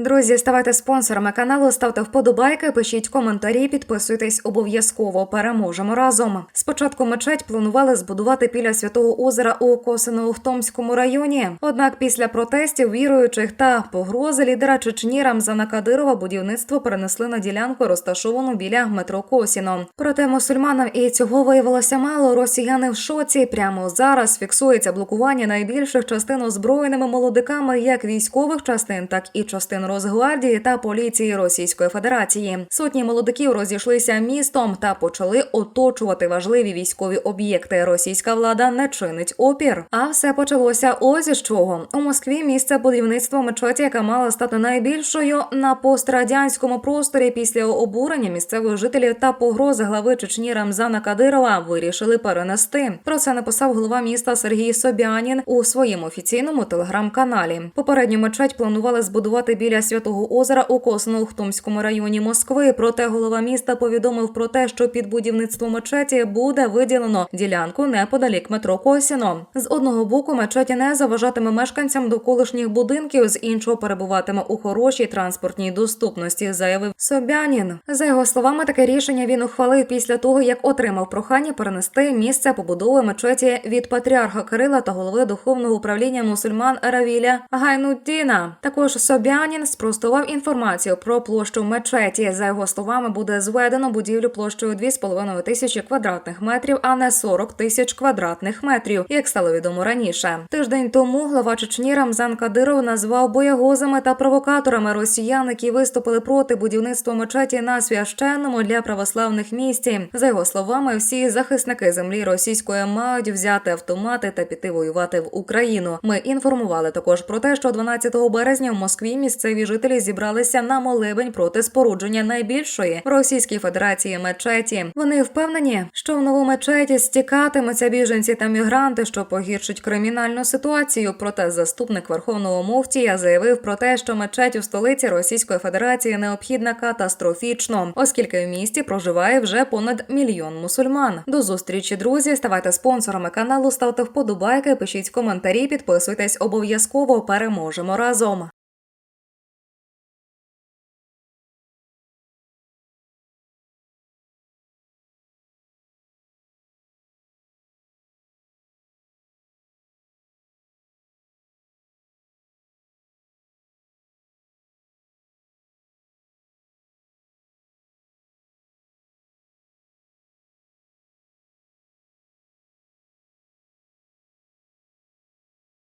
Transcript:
Друзі, ставайте спонсорами каналу, ставте вподобайки, пишіть коментарі, підписуйтесь обов'язково. Переможемо разом. Спочатку мечеть планували збудувати біля святого озера у Косино-Ухтомському районі. Однак після протестів віруючих та погрози лідера Чечні Рамзана Кадирова будівництво перенесли на ділянку, розташовану біля метро Косіно. Проте мусульманам і цього виявилося мало. Росіяни в шоці. Прямо зараз фіксується блокування найбільших частин озброєними молодиками як військових частин, так і частин Росгвардії та поліції Російської Федерації. Сотні молодиків розійшлися містом та почали оточувати важливі військові об'єкти. Російська влада не чинить опір. А все почалося ось із чого у Москві. Місце будівництва мечеті, яка мала стати найбільшою на пострадянському просторі після обурення місцевих жителів та погрози глави Чечні Рамзана Кадирова вирішили перенести. Про це написав голова міста Сергій Собянін у своєму офіційному телеграм-каналі. Попередню мечеть планували збудувати біля святого озера у Косно-Ухтомському районі Москви. Проте голова міста повідомив про те, що під будівництво мечеті буде виділено ділянку неподалік метро Косіно. З одного боку мечеті не заважатиме мешканцям довколишніх будинків, з іншого перебуватиме у хорошій транспортній доступності, заявив Собянін. За його словами, таке рішення він ухвалив після того, як отримав прохання перенести місце побудови мечеті від патріарха Кирила та голови духовного управління мусульман Равіля Гайнуддіна. Також Собянін спростував інформацію про площу мечеті. За його словами, буде зведено будівлю площею 2,5 тисячі квадратних метрів, а не 40 тисяч квадратних метрів, як стало відомо раніше. Тиждень тому глава Чечні Рамзан Кадиров назвав боягозами та провокаторами росіян, які виступили проти будівництва мечеті на священному для православних місті. За його словами, всі захисники землі російської мають взяти автомати та піти воювати в Україну. Ми інформували також про те, що 12 березня в Москві місцеві жителі зібралися на молебень проти спорудження найбільшої в Російській Федерації мечеті. Вони впевнені, що в нову мечеті стікатимуться біженці та мігранти, що погіршить кримінальну ситуацію. Проте заступник верховного муфтія заявив про те, що мечеть у столиці Російської Федерації необхідна катастрофічно, оскільки в місті проживає вже понад мільйон мусульман. До зустрічі, друзі. Ставайте спонсорами каналу, ставте вподобайки, пишіть коментарі, підписуйтесь обов'язково. Переможемо разом.